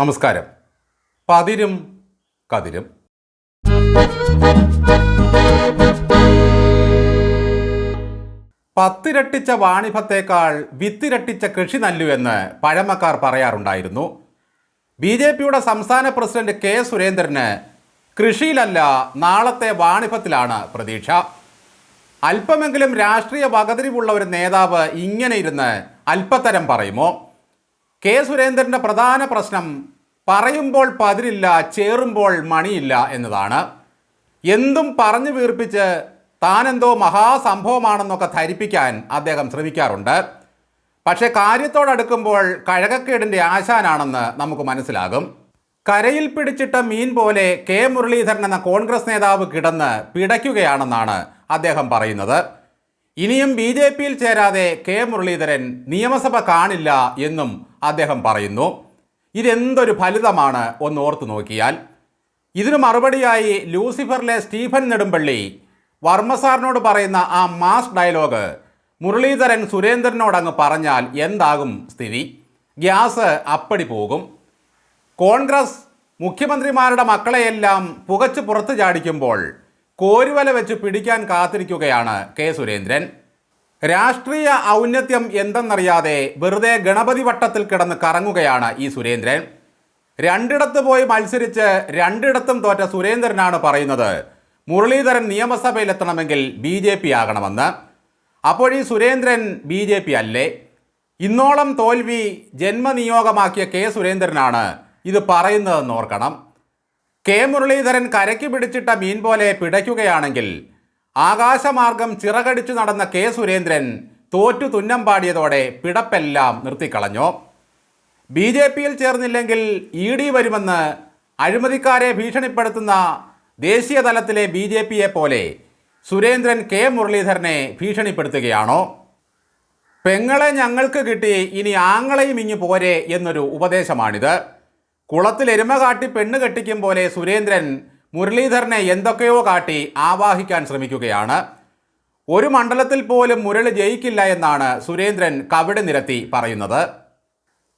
നമസ്കാരം. പതിരും കതിരും. പത്തിരട്ടിച്ച വാണിഭത്തേക്കാൾ വിത്തിരട്ടിച്ച കൃഷി നല്ലു എന്ന് പഴമക്കാർ പറയാറുണ്ടായിരുന്നു. ബി ജെ പിയുടെ സംസ്ഥാന പ്രസിഡന്റ് കെ സുരേന്ദ്രന് കൃഷിയിലല്ല നാളത്തെ വാണിഭത്തിലാണ് പ്രതീക്ഷ. അല്പമെങ്കിലും രാഷ്ട്രീയ വകതിരിവുള്ള ഒരു നേതാവ് ഇങ്ങനെ ഇരുന്ന് അല്പത്തരം പറയുമോ? കെ സുരേന്ദ്രന്റെ പ്രധാന പ്രശ്നം പറയുമ്പോൾ പതിരില്ല ചേറുമ്പോൾ മണിയില്ല എന്നതാണ്. എന്തും പറഞ്ഞു വീർപ്പിച്ച് താനെന്തോ മഹാസംഭവമാണെന്നൊക്കെ ധരിപ്പിക്കാൻ അദ്ദേഹം ശ്രമിക്കാറുണ്ട്. പക്ഷേ കാര്യത്തോടടുക്കുമ്പോൾ കഴകക്കേടിന്റെ ആശാനാണെന്ന് നമുക്ക് മനസ്സിലാകും. കരയിൽ പിടിച്ചിട്ട മീൻ പോലെ കെ മുരളീധരൻ എന്ന കോൺഗ്രസ് നേതാവ് കിടന്ന് പിടയ്ക്കുകയാണെന്നാണ് അദ്ദേഹം പറയുന്നത്. ഇനിയും ബി ജെ പിയിൽ ചേരാതെ കെ മുരളീധരൻ നിയമസഭ കാണില്ല എന്നും അദ്ദേഹം പറയുന്നു ഇതെന്തൊരു ഫലിതമാണ് ഒന്ന് ഓർത്തു നോക്കിയാൽ ഇതിന് മറുപടിയായി ലൂസിഫറിലെ സ്റ്റീഫൻ നെടുമ്പള്ളി വർമ്മസാറിനോട് പറയുന്ന ആ മാസ് ഡയലോഗ് മുരളീധരൻ സുരേന്ദ്രനോടങ്ങ് പറഞ്ഞാൽ എന്താകും സ്ഥിതി? ഗ്യാസ് അപ്പടി പോകും. കോൺഗ്രസ് മുഖ്യമന്ത്രിമാരുടെ മക്കളെയെല്ലാം പുകച്ച് പുറത്തു ചാടിക്കുമ്പോൾ കോരുവല വെച്ച് പിടിക്കാൻ കാത്തിരിക്കുകയാണ് കെ സുരേന്ദ്രൻ. രാഷ്ട്രീയ ഔന്നത്യം എന്തെന്നറിയാതെ വെറുതെ ഗണപതി വട്ടത്തിൽ കിടന്ന് കറങ്ങുകയാണ് ഈ സുരേന്ദ്രൻ. രണ്ടിടത്ത് പോയി മത്സരിച്ച് രണ്ടിടത്തും തോറ്റ സുരേന്ദ്രനാണ് പറയുന്നത്. മുരളീധരൻ നിയമസഭയിലെത്തണമെങ്കിൽ ബി ജെ പി ആകണമെന്ന്. അപ്പോഴീ സുരേന്ദ്രൻ ബി ജെ പി അല്ലേ? ഇന്നോളം തോൽവി ജന്മനിയോഗമാക്കിയ കെ സുരേന്ദ്രനാണ് ഇത് പറയുന്നതെന്ന് ഓർക്കണം. കെ മുരളീധരൻ കരയ്ക്ക് പിടിച്ചിട്ട മീൻ പോലെ പിടയ്ക്കുകയാണെങ്കിൽ ആകാശമാർഗം ചിറകടിച്ചു നടന്ന കെ സുരേന്ദ്രൻ തോറ്റു തുന്നം പാടിയതോടെ പിടപ്പെല്ലാം നിർത്തിക്കളഞ്ഞു. ബി ജെ പിയിൽ ചേർന്നില്ലെങ്കിൽ ഇ ഡി വരുമെന്ന് അഴിമതിക്കാരെ ഭീഷണിപ്പെടുത്തുന്ന ദേശീയ തലത്തിലെ ബി ജെ പിയെ പോലെ സുരേന്ദ്രൻ കെ മുരളീധരനെ ഭീഷണിപ്പെടുത്തുകയാണോ? പെങ്ങളെ ഞങ്ങൾക്ക് കിട്ടി ഇനി ആങ്ങളെയും ഇങ്ങ് പോരെ എന്നൊരു ഉപദേശമാണിത്. കുളത്തിൽ എരുമ കാട്ടി പെണ്ണ് കെട്ടിക്കും പോലെ സുരേന്ദ്രൻ മുരളീധരനെ എന്തൊക്കെയോ കാട്ടി ആവാഹിക്കാൻ ശ്രമിക്കുകയാണ്. ഒരു മണ്ഡലത്തിൽ പോലും മുരളി ജയിക്കില്ല എന്നാണ് സുരേന്ദ്രൻ കവിടെ നിരത്തി പറയുന്നത്.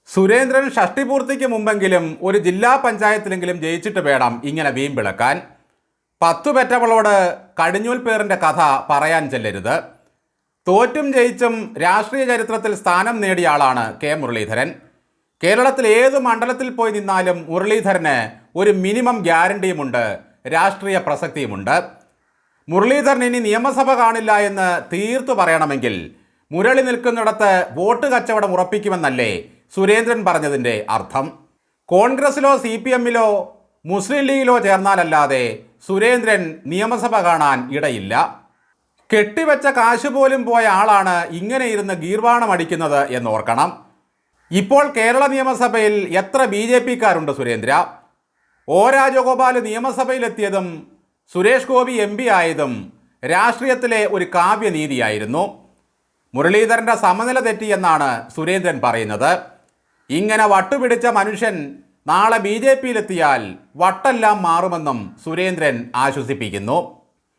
സുരേന്ദ്രൻ ഷഷ്ടിപൂർത്തിക്ക് മുമ്പെങ്കിലും ഒരു ജില്ലാ പഞ്ചായത്തിലെങ്കിലും ജയിച്ചിട്ട് വേണം ഇങ്ങനെ വീമ്പിളക്കാൻ പത്തു പെറ്റവളോട് കടിഞ്ഞൂൽ പേറിന്റെ കഥ പറയാൻ ചെല്ലരുത്. തോറ്റും ജയിച്ചും രാഷ്ട്രീയ ചരിത്രത്തിൽ സ്ഥാനം നേടിയ ആളാണ് കെ മുരളീധരൻ. കേരളത്തിൽ ഏത് മണ്ഡലത്തിൽ പോയി നിന്നാലും മുരളീധരന് ഒരു മിനിമം ഗ്യാരണ്ടിയുമുണ്ട് രാഷ്ട്രീയ പ്രസക്തിയുമുണ്ട്. മുരളീധരൻ ഇനി നിയമസഭ കാണില്ല എന്ന് തീർത്തു പറയണമെങ്കിൽ മുരളി നിൽക്കുന്നിടത്ത് വോട്ട് കച്ചവടം ഉറപ്പിക്കുമെന്നല്ലേ സുരേന്ദ്രൻ പറഞ്ഞതിന്റെ അർത്ഥം. കോൺഗ്രസിലോ സി പി എമ്മിലോ മുസ്ലിം ലീഗിലോ ചേർന്നാലല്ലാതെ സുരേന്ദ്രൻ നിയമസഭ കാണാൻ ഇടയില്ല. കെട്ടിവെച്ച കാശ് പോലും പോയ ആളാണ് ഇങ്ങനെ ഇരുന്ന് ഗീർവാണം അടിക്കുന്നത് എന്നോർക്കണം. ഇപ്പോൾ കേരള നിയമസഭയിൽ എത്ര ബി ജെ പിക്കാരുണ്ട് സുരേന്ദ്ര? ഒ രാജഗോപാൽ നിയമസഭയിലെത്തിയതും സുരേഷ് ഗോപി എം പി ആയതും രാഷ്ട്രീയത്തിലെ ഒരു കാവ്യനീതിയായിരുന്നു. മുരളീധരന്റെ സമനില തെറ്റിയെന്നാണ് സുരേന്ദ്രൻ പറയുന്നത്. ഇങ്ങനെ വട്ടുപിടിച്ച മനുഷ്യൻ നാളെ ബി ജെ പിയിലെത്തിയാൽ വട്ടെല്ലാം മാറുമെന്നും സുരേന്ദ്രൻ ആശ്വസിപ്പിക്കുന്നു.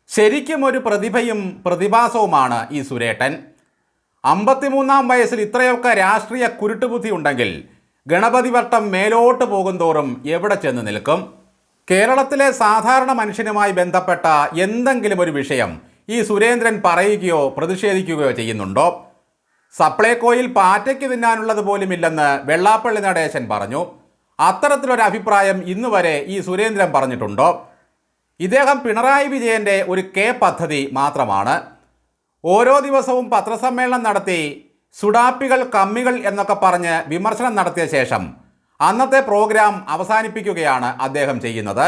ശരിക്കും ഒരു പ്രതിഭയും പ്രതിഭാസവുമാണ് ഈ സുരേട്ടൻ. അമ്പത്തിമൂന്നാം വയസ്സിൽ ഇത്രയൊക്കെ രാഷ്ട്രീയ കുരുട്ടുബുദ്ധി ഉണ്ടെങ്കിൽ ഗണപതി വട്ടം മേലോട്ട് പോകുന്തോറും എവിടെ ചെന്ന് നിൽക്കും? കേരളത്തിലെ സാധാരണ മനുഷ്യനുമായി ബന്ധപ്പെട്ട എന്തെങ്കിലും ഒരു വിഷയം ഈ സുരേന്ദ്രൻ പറയുകയോ പ്രതിഷേധിക്കുകയോ ചെയ്യുന്നുണ്ടോ? സപ്ലൈകോയിൽ പാറ്റയ്ക്ക് തിന്നാനുള്ളത് പോലുമില്ലെന്ന് വെള്ളാപ്പള്ളി നടേശൻ പറഞ്ഞു. അത്തരത്തിലൊരു അഭിപ്രായം ഇന്ന് വരെ ഈ സുരേന്ദ്രൻ പറഞ്ഞിട്ടുണ്ടോ? ഇദ്ദേഹം പിണറായി വിജയന്റെ ഒരു കെ പദ്ധതി മാത്രമാണ്. ഓരോ ദിവസവും പത്രസമ്മേളനം നടത്തി സുഡാപ്പികൾ കമ്മികൾ എന്നൊക്കെ പറഞ്ഞ് വിമർശനം നടത്തിയ ശേഷം അന്നത്തെ പ്രോഗ്രാം അവസാനിപ്പിക്കുകയാണ് അദ്ദേഹം ചെയ്യുന്നത്.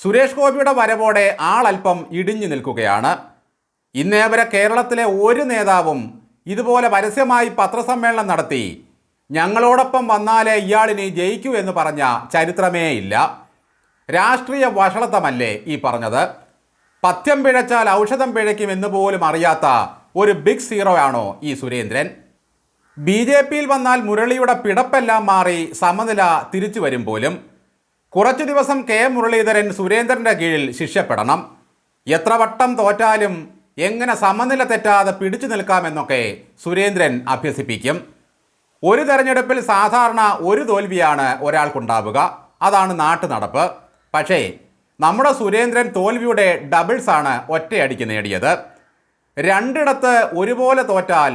സുരേഷ് ഗോപിയുടെ വരവോടെ ആളല്പം ഇടിഞ്ഞു നിൽക്കുകയാണ്. ഇന്നേ വരെ കേരളത്തിലെ ഒരു നേതാവും ഇതുപോലെ പരസ്യമായി പത്രസമ്മേളനം നടത്തി ഞങ്ങളോടൊപ്പം വന്നാലേ ഇയാളിനി ജയിക്കൂ എന്ന് പറഞ്ഞ ചരിത്രമേ ഇല്ല രാഷ്ട്രീയ വഷളത്തമല്ലേ ഈ പറഞ്ഞത്? പഥ്യം പിഴച്ചാൽ ഔഷധം പിഴയ്ക്കും എന്ന് പോലും അറിയാത്ത ഒരു ബിഗ് സീറോ ആണോ ഈ സുരേന്ദ്രൻ? ബി ജെ പിയിൽ വന്നാൽ മുരളിയുടെ പിടപ്പെല്ലാം മാറി സമനില തിരിച്ചു വരും പോലും. കുറച്ചു ദിവസം കെ മുരളീധരൻ സുരേന്ദ്രന്റെ കീഴിൽ ശിക്ഷപ്പെടണം. എത്ര വട്ടം തോറ്റാലും എങ്ങനെ സമനില തെറ്റാതെ പിടിച്ചു നിൽക്കാമെന്നൊക്കെ സുരേന്ദ്രൻ അഭ്യസിപ്പിക്കും. ഒരു തെരഞ്ഞെടുപ്പിൽ സാധാരണ ഒരു തോൽവിയാണ് ഒരാൾക്കുണ്ടാവുക. അതാണ് നാട്ടു നടപ്പ് പക്ഷേ നമ്മുടെ സുരേന്ദ്രൻ തോൽവിയുടെ ഡബിൾസാണ് ഒറ്റയടിക്ക് നേടിയത്. രണ്ടിടത്ത് ഒരുപോലെ തോറ്റാൽ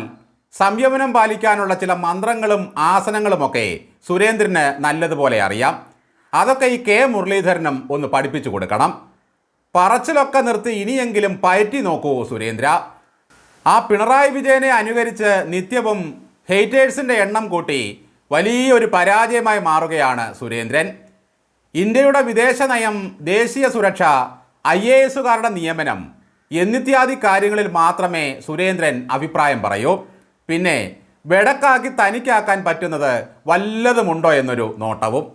സംയമനം പാലിക്കാനുള്ള ചില മന്ത്രങ്ങളും ആസനങ്ങളുമൊക്കെ സുരേന്ദ്രന് നല്ലതുപോലെ അറിയാം. അതൊക്കെ ഈ കെ മുരളീധരനും ഒന്ന് പഠിപ്പിച്ചു കൊടുക്കണം. പറച്ചിലൊക്കെ നിർത്തി ഇനിയെങ്കിലും പയറ്റി നോക്കൂ സുരേന്ദ്ര. ആ പിണറായി വിജയനെ അനുകരിച്ച് നിത്യവും ഹെയ്റ്റേഴ്സിന്റെ എണ്ണം കൂട്ടി വലിയൊരു പരാജയമായി മാറുകയാണ് സുരേന്ദ്രൻ. ഇന്ത്യയുടെ വിദേശ നയം ദേശീയ സുരക്ഷ ഐ എ എസുകാരുടെ നിയമനം എന്നിത്യാദി കാര്യങ്ങളിൽ മാത്രമേ സുരേന്ദ്രൻ അഭിപ്രായം പറയൂ. പിന്നെ വെടക്കാക്കി തനിക്കാക്കാൻ പറ്റുന്നത് വല്ലതുമുണ്ടോ എന്നൊരു നോട്ടവും.